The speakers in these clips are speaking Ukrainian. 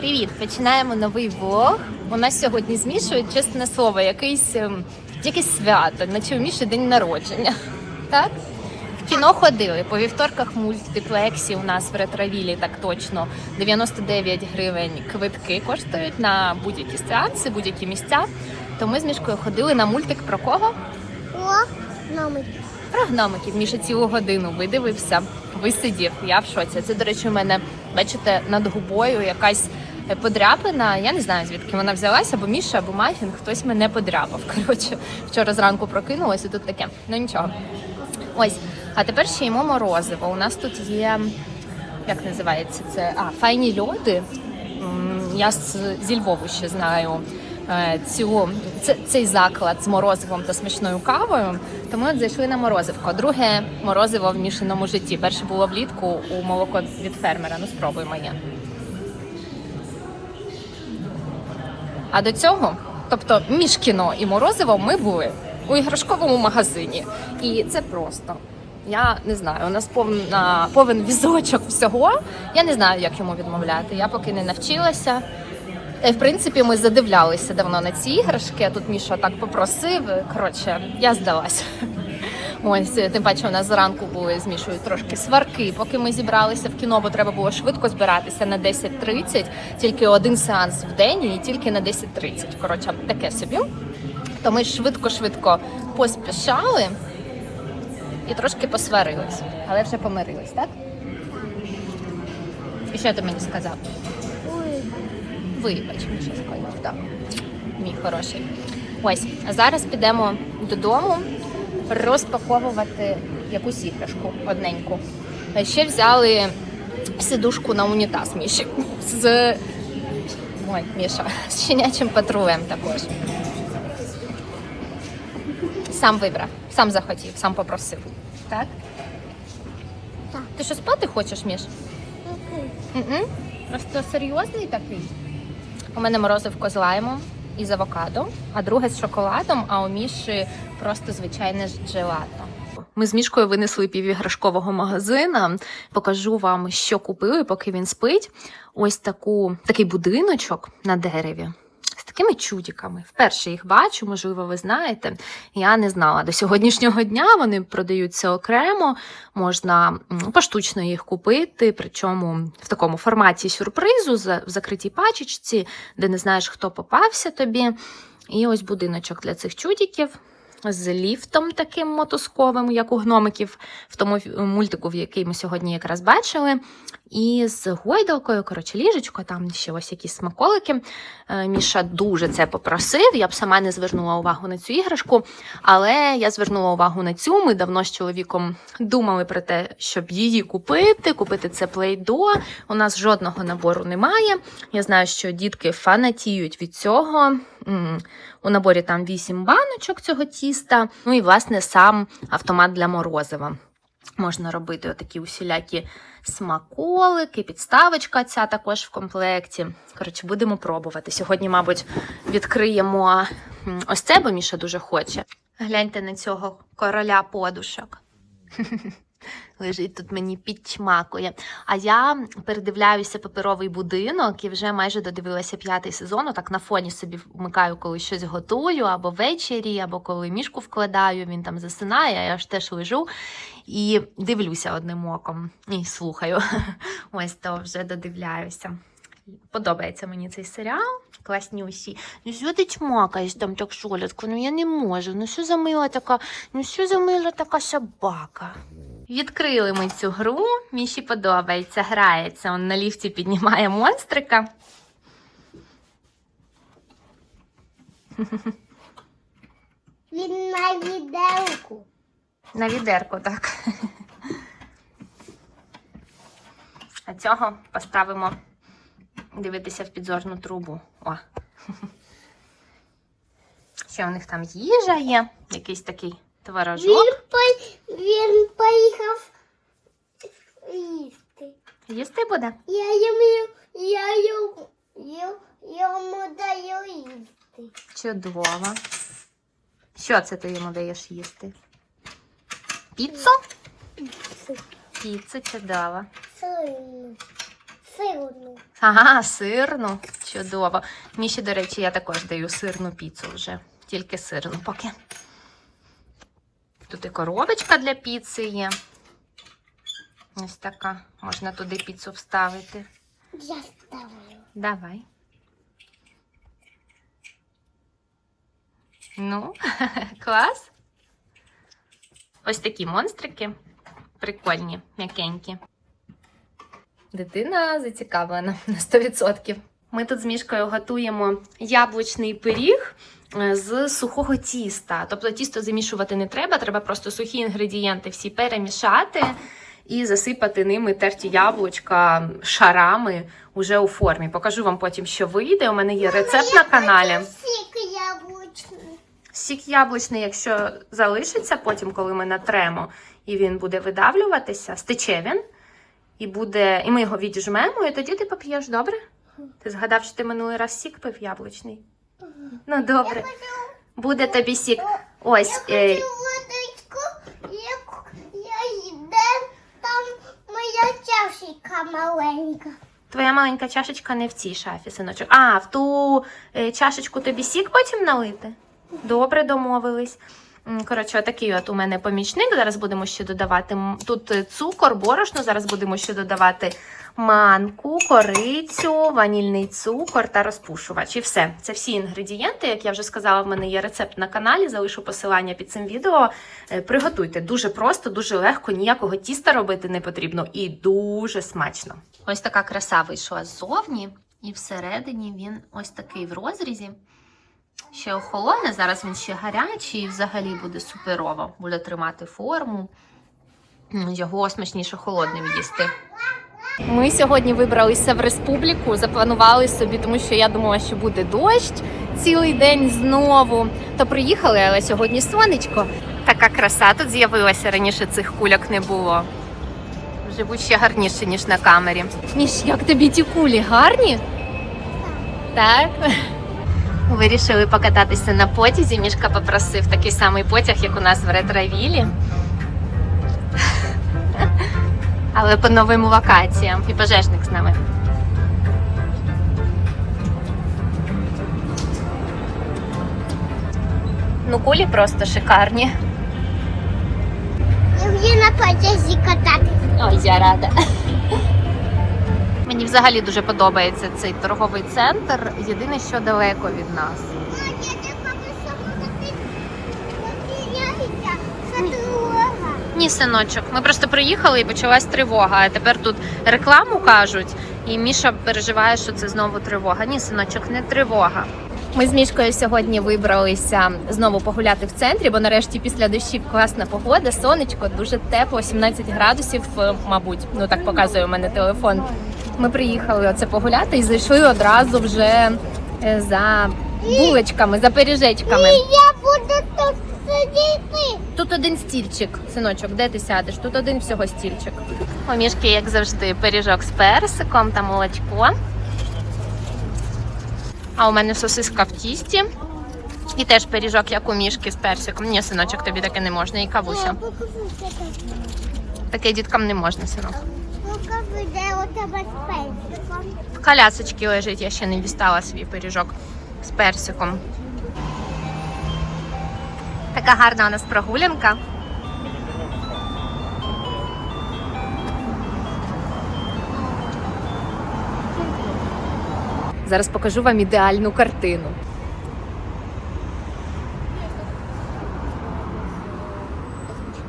Привіт! Починаємо новий влог. У нас сьогодні з Мішою, чесне слово, якийсь, ем, якесь свято, наче у Міші день народження. Так? В кіно ходили. По вівторках мультиплексі у нас в ретровілі так точно 99 гривень квитки коштують на будь-які сеанси, будь-які місця. То ми з Мішкою ходили на мультик про кого? О, номер. Про гномиків. Міша цілу годину видивився, висидів. Я в шоці. Це, до речі, у мене, бачите, над губою якась подряпина. Я не знаю, звідки вона взялася, або Міша, або Мафін, хтось мене подряпав. Коротше, вчора зранку прокинулася і тут таке. Ну нічого. Ось. А тепер ще їмо морозиво. У нас тут є. Як називається це? А, файні льоди. Я зі Львову ще знаю е, цю, цей заклад з морозивом та смачною кавою. Тому от зайшли на морозивко. Друге морозиво в мішаному житті. Перше було влітку у молоко від фермера. Ну спробуй моє. А до цього, тобто між кіно і морозивом, ми були у іграшковому магазині. І це просто. Я не знаю, у нас повна, повен візочок всього. Я не знаю, як йому відмовляти. Я поки не навчилася. Е, В принципі, ми задивлялися давно на ці іграшки. Тут Міша так попросив. Коротше, я здалася. Ось, е, тим паче, у нас зранку були з Мішою трошки сварки. Поки ми зібралися в кіно, бо треба було швидко збиратися на 10.30, тільки один сеанс в день і тільки на 10.30. Коротше, таке собі. То ми швидко-швидко поспішали і трошки посварились, але вже помирились, так? І що ти мені сказав? Ой, Вибач, Міша сказав, так. Мій хороший. Ось, а зараз підемо додому розпаковувати якусь іграшку одненьку. Ще взяли сидушку на унітаз Міші з Ой, Міша, з щенячим патрулем також. Сам вибрав, сам захотів, сам попросив. Так? Так. Ти що спати хочеш, Міш? Просто серйозний такий. У мене морозивко з лаймом і з авокадо, а друге з шоколадом, а у Міші просто звичайне джелато. Ми з Мішкою винесли півіграшкового магазина. Покажу вам, що купили, поки він спить. Ось таку, такий будиночок на дереві. Такими чудіками. Вперше їх бачу, можливо, ви знаєте. Я не знала до сьогоднішнього дня. Вони продаються окремо, можна поштучно їх купити, причому в такому форматі сюрпризу, в закритій пачечці, де не знаєш, хто попався тобі. І ось будиночок для цих чудиків. З ліфтом таким мотузковим, як у гномиків, в тому мультику, в який ми сьогодні якраз бачили. І з гойдалкою, коротше, ліжечко, там ще ось якісь смаколики. Е, Міша дуже це попросив. Я б сама не звернула увагу на цю іграшку, але я звернула увагу на цю. Ми давно з чоловіком думали про те, щоб її купити, купити це плейдо. У нас жодного набору немає. Я знаю, що дітки фанатіють від цього. У наборі там 8 баночок цього тіста. Ну і власне сам автомат для морозива. Можна робити отакі усілякі смаколики, підставочка ця також в комплекті. Коротше, будемо пробувати. Сьогодні, мабуть, відкриємо ось це, бо Міша дуже хоче. Гляньте на цього короля подушок. Лежить тут мені підчмакує. А я передивляюся паперовий будинок і вже майже додивилася п'ятий сезон. Так на фоні собі вмикаю, коли щось готую, або ввечері, або коли мішку вкладаю, він там засинає, а я ж теж лежу і дивлюся одним оком і слухаю. Ось то вже додивляюся. Подобається мені цей серіал. Класні усі. Ну що ти чмакаєш там так шолядко? Ну я не можу. Ну що за мила така, ну що за мила така собака? Відкрили ми цю гру. Міші подобається, грається. Он на ліфті піднімає монстрика. Він на віделку. На відерку, так. А цього поставимо дивитися в підзорну трубу. О. Ще у них там їжа є, якийсь такий творожок. Він, по... він поїхав їсти. Їсти буде? Я йому, я йому, я йому даю їсти. Чудово. Що це ти йому даєш їсти? Піцу? Піцу чудово. Сильно. Сильно. Ага, сирну. Чудово. Міші, до речі, я також даю сирну піцу вже. Тільки сирну поки. Тут і коробочка для піци є. Ось така. Можна туди піцу вставити. Я ставлю. Давай. Ну, клас. Ось такі монстрики. Прикольні, м'якенькі. Дитина зацікавлена на 100%. Ми тут з мішкою готуємо яблучний пиріг з сухого тіста. Тобто тісто замішувати не треба, треба просто сухі інгредієнти всі перемішати і засипати ними терті яблучка шарами уже у формі. Покажу вам потім, що вийде. У мене є рецепт на каналі. Сік яблучний. Сік яблучний, якщо залишиться потім, коли ми натремо, і він буде видавлюватися, стече він, і буде, і ми його відіжмемо, і тоді ти поп'єш, добре? Ти згадав, що ти минулий раз сік пив яблучний? Ну, добре. Буде тобі сік. Ось. Я Е, хочу водичку, як я йде, там моя чашечка маленька. твоя маленька чашечка не в цій шафі, синочок. А, в ту е, чашечку тобі сік потім налити? Добре, домовились. Коротше, отакий от у мене помічник. Зараз будемо ще додавати тут е, цукор, борошно. Зараз будемо ще додавати манку, корицю, ванільний цукор та розпушувач. І все. Це всі інгредієнти. Як я вже сказала, в мене є рецепт на каналі. Залишу посилання під цим відео. Е, Приготуйте дуже просто, дуже легко, ніякого тіста робити не потрібно і дуже смачно. Ось така краса вийшла ззовні, і всередині він ось такий в розрізі. Ще охолоне, зараз він ще гарячий і взагалі буде суперово. Буде тримати форму. Його смачніше холодним їсти. Ми сьогодні вибралися в республіку, запланували собі, тому що я думала, що буде дощ цілий день знову. То приїхали, але сьогодні сонечко. Така краса тут з'явилася раніше цих кульок не було. Живуть ще гарніше, ніж на камері. Міш, як тобі ті кулі гарні? Так. Вирішили покататися на потязі. Мішка попросив такий самий потяг, як у нас в ретровілі. Але по новим локаціям. І пожежник з нами. Ну, кулі просто шикарні. Люблю на потязі кататися. Ой, я рада. Мені взагалі дуже подобається цей торговий центр. Єдине, що далеко від нас. Ні, синочок, ми просто приїхали і почалась тривога. А тепер тут рекламу кажуть, і Міша переживає, що це знову тривога. Ні, синочок, не тривога. Ми з Мішкою сьогодні вибралися знову погуляти в центрі, бо нарешті після дощів класна погода, сонечко, дуже тепло, 17 градусів, е, мабуть. Ну так показує у мене телефон. Ми приїхали оце погуляти і зайшли одразу вже е, за булочками, за пиріжечками. І я буду тут сидіти. Тут один стільчик, синочок, де ти сядеш? Тут один всього стільчик. У мішки, як завжди, пиріжок з персиком та молочко. А у мене сосиска в тісті. І теж пиріжок, як у мішки з персиком. Ні, синочок, тобі таке не можна. І кавуся. Таке діткам не можна, синок. Де у тебе з пенсиком. В колясочці лежить, я ще не дістала свій пиріжок з персиком. Така гарна у нас прогулянка. Зараз покажу вам ідеальну картину.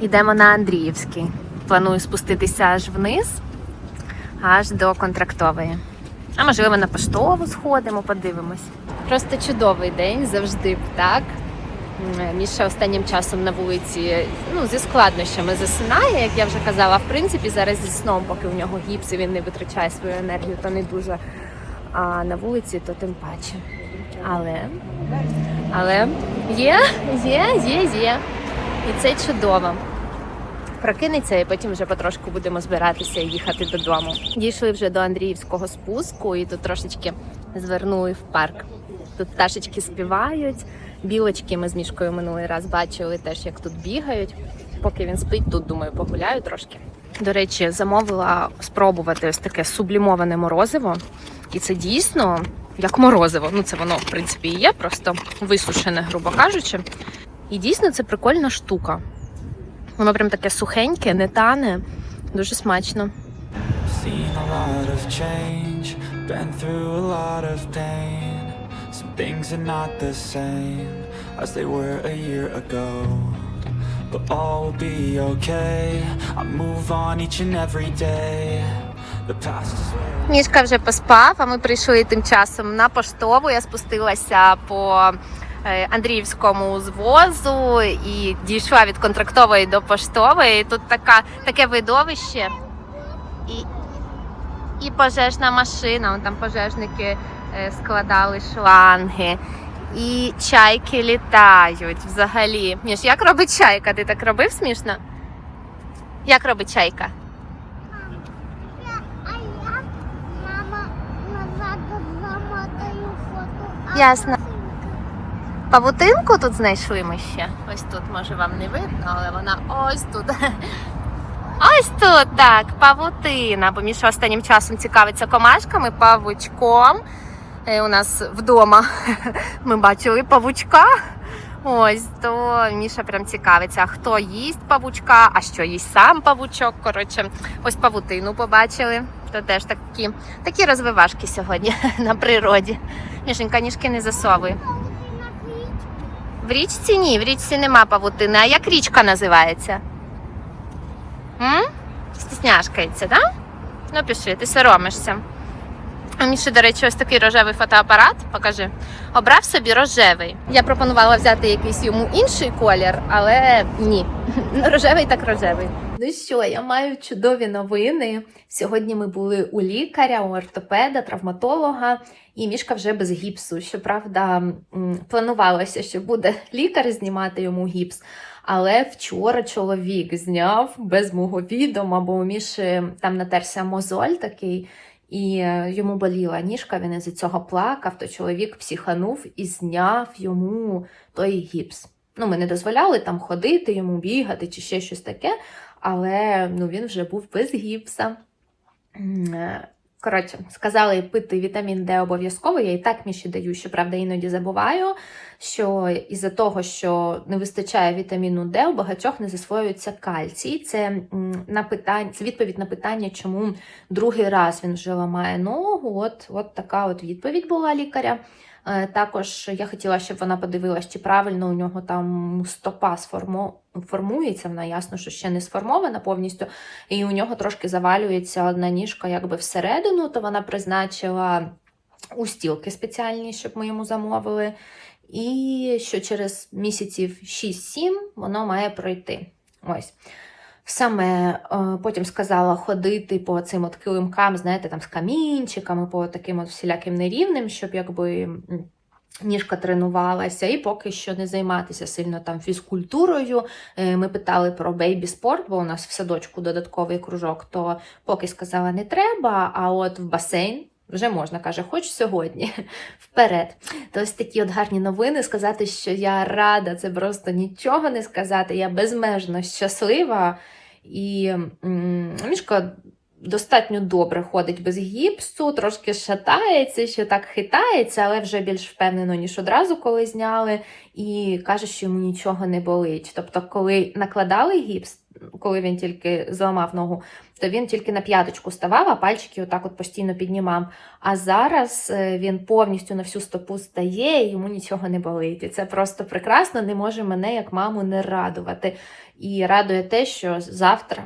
Йдемо на Андріївський. Планую спуститися аж вниз, аж до контрактової. А можливо, на поштову сходимо, подивимось. Просто чудовий день, завжди так. Міша останнім часом на вулиці ну, зі складнощами засинає, як я вже казала. В принципі, зараз зі сном, поки у нього гіпс і він не витрачає свою енергію, то не дуже. А на вулиці, то тим паче. Але, але є, є, є, є. І це чудово прокинеться, і потім вже потрошку будемо збиратися і їхати додому. Дійшли вже до Андріївського спуску, і тут трошечки звернули в парк. Тут пташечки співають, білочки ми з мішкою минулий раз бачили теж, як тут бігають. Поки він спить, тут думаю, погуляю трошки. До речі, замовила спробувати ось таке сублімоване морозиво. І це дійсно як морозиво. Ну, це воно, в принципі, і є, просто висушене, грубо кажучи. І дійсно це прикольна штука. Воно прям таке сухеньке, не тане, дуже смачно. But all will be okay. I move on each and every day. Мішка вже поспав, а ми прийшли тим часом на поштову. Я спустилася по е, Андріївському звозу і дійшла від контрактової до поштової. Тут така, таке видовище і, і пожежна машина. Вон там пожежники е, складали шланги. І чайки літають взагалі. Міш, як робить чайка? Ти так робив смішно? Як робить чайка? Ясно. Павутинку тут знайшли ми ще. Ось тут, може, вам не видно, але вона ось тут. Ось тут так, павутина. Бо Міша останнім часом цікавиться комашками, павучком. Е, У нас вдома ми бачили павучка. Ось то Міша прям цікавиться, хто їсть павучка, а що їсть сам павучок. Коротше, ось павутину побачили. То теж такі, такі розвивашки сьогодні на природі. Мішенька, ніжки не засовуй. В річці ні, в річці нема павутини. А як річка називається? М? Стісняшкається, так? Да? Ну, пішли, ти соромишся. А мені ще, до речі, ось такий рожевий фотоапарат. Покажи. Обрав собі рожевий. Я пропонувала взяти якийсь йому інший колір, але ні. Рожевий так рожевий. Ну що, я маю чудові новини. Сьогодні ми були у лікаря, у ортопеда, травматолога, і мішка вже без гіпсу. Щоправда, планувалося, що буде лікар знімати йому гіпс. Але вчора чоловік зняв без мого відома, бо у Міші там натерся мозоль такий, і е, йому боліла ніжка, він із цього плакав, то чоловік психанув і зняв йому той гіпс. Ну, ми не дозволяли там ходити, йому бігати чи ще щось таке, але ну, він вже був без гіпса. Е, Коротше, сказали пити вітамін Д обов'язково. Я і так міші даю, щоправда, іноді забуваю, що із-за того, що не вистачає вітаміну Д, у багатьох не засвоюється кальцій. Це на питання, це відповідь на питання, чому другий раз він вже ламає ногу. От, от така от відповідь була лікаря. Е, Також я хотіла, щоб вона подивилась, чи правильно у нього там стопа сформу... формується. Вона ясно, що ще не сформована повністю, і у нього трошки завалюється одна ніжка якби всередину, то вона призначила устілки спеціальні, щоб ми йому замовили. І що через місяців 6-7 воно має пройти. Ось. Саме е, потім сказала ходити по цим от килимкам, знаєте, там з камінчиками, по таким от всіляким нерівним, щоб якби ніжка тренувалася, і поки що не займатися сильно там фізкультурою. Е, Ми питали про бейбі спорт, бо у нас в садочку додатковий кружок, то поки сказала не треба, а от в басейн. Вже можна, каже, хоч сьогодні вперед. То ось такі от гарні новини. Сказати, що я рада, це просто нічого не сказати. Я безмежно щаслива. І мішка достатньо добре ходить без гіпсу, трошки шатається, ще так хитається, але вже більш впевнено, ніж одразу, коли зняли, і каже, що йому нічого не болить. Тобто, коли накладали гіпс, коли він тільки зламав ногу, то він тільки на п'яточку ставав, а пальчики отак от постійно піднімав. А зараз е, він повністю на всю стопу стає, і йому нічого не болить. І це просто прекрасно, не може мене як маму не радувати. І радує те, що завтра.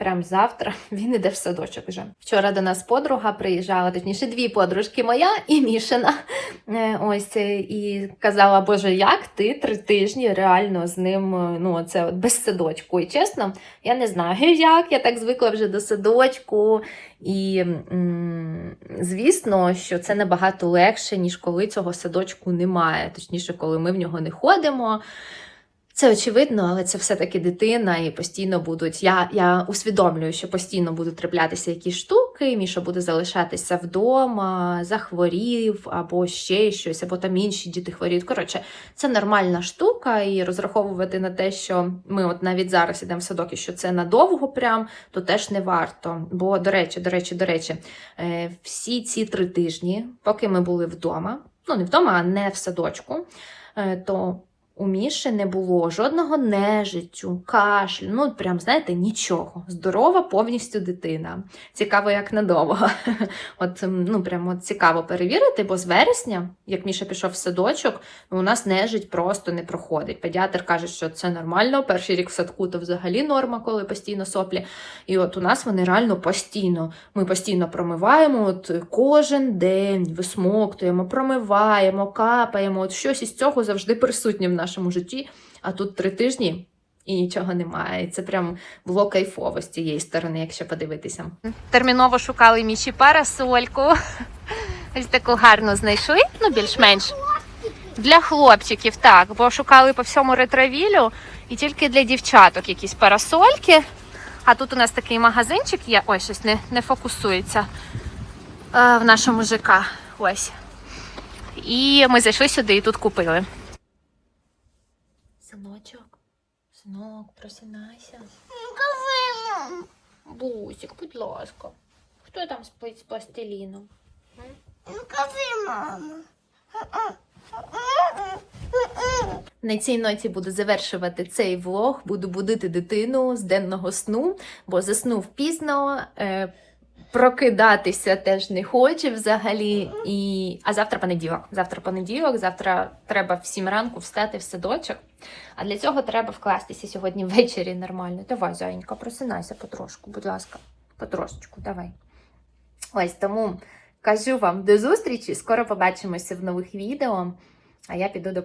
Прям завтра він іде в садочок вже. Вчора до нас подруга приїжджала, точніше, дві подружки, моя і Мішина. Е, Ось е, і казала, Боже, як ти три тижні реально з ним е, ну, це от без садочку. І чесно, я не знаю, як. Я так звикла вже до садочку. І звісно, що це набагато легше, ніж коли цього садочку немає. Точніше, коли ми в нього не ходимо. Це очевидно, але це все-таки дитина, і постійно будуть. Я, я усвідомлюю, що постійно будуть траплятися якісь штуки. Міша буде залишатися вдома, захворів, або ще щось, або там інші діти хворіють. Коротше, це нормальна штука, і розраховувати на те, що ми от навіть зараз ідемо в садок, і що це надовго прям, то теж не варто. Бо, до речі, до речі, до речі, е, всі ці три тижні, поки ми були вдома, ну не вдома, а не в садочку, е, то у Міші не було жодного нежиттю, кашлю, ну прям знаєте, нічого. Здорова повністю дитина. Цікаво, як надовго. От ну прям от цікаво перевірити, бо з вересня, як Міша пішов в садочок, ну, у нас нежить просто не проходить. Педіатр каже, що це нормально. Перший рік в садку то взагалі норма, коли постійно соплі. І от у нас вони реально постійно. Ми постійно промиваємо, от кожен день висмоктуємо, промиваємо, капаємо. От щось із цього завжди присутнє в нашому житті. А тут три тижні і нічого немає. І це прям було кайфово з цієї сторони, якщо подивитися. Терміново шукали міші парасольку. Ось таку гарну знайшли, ну більш-менш. Для хлопчиків, так, бо шукали по всьому ретровілю і тільки для дівчаток якісь парасольки. А тут у нас такий магазинчик є. Ой, щось не, не фокусується е, в нашому ЖК. Ось. І ми зайшли сюди і тут купили. Синочок, синок, просинайся. Бусик, будь ласка. Хто там спить з пластиліном? Кажи, мама. На цій ноті буду завершувати цей влог. Буду будити дитину з денного сну, бо заснув пізно. Е, Прокидатися теж не хоче взагалі. І... А завтра понеділок. Завтра понеділок, завтра треба в 7 ранку встати в садочок. А для цього треба вкластися сьогодні ввечері нормально. Давай, зайенька, просинайся потрошку, будь ласка, потрошечку, давай. Ось тому кажу вам до зустрічі. Скоро побачимося в нових відео. А я піду до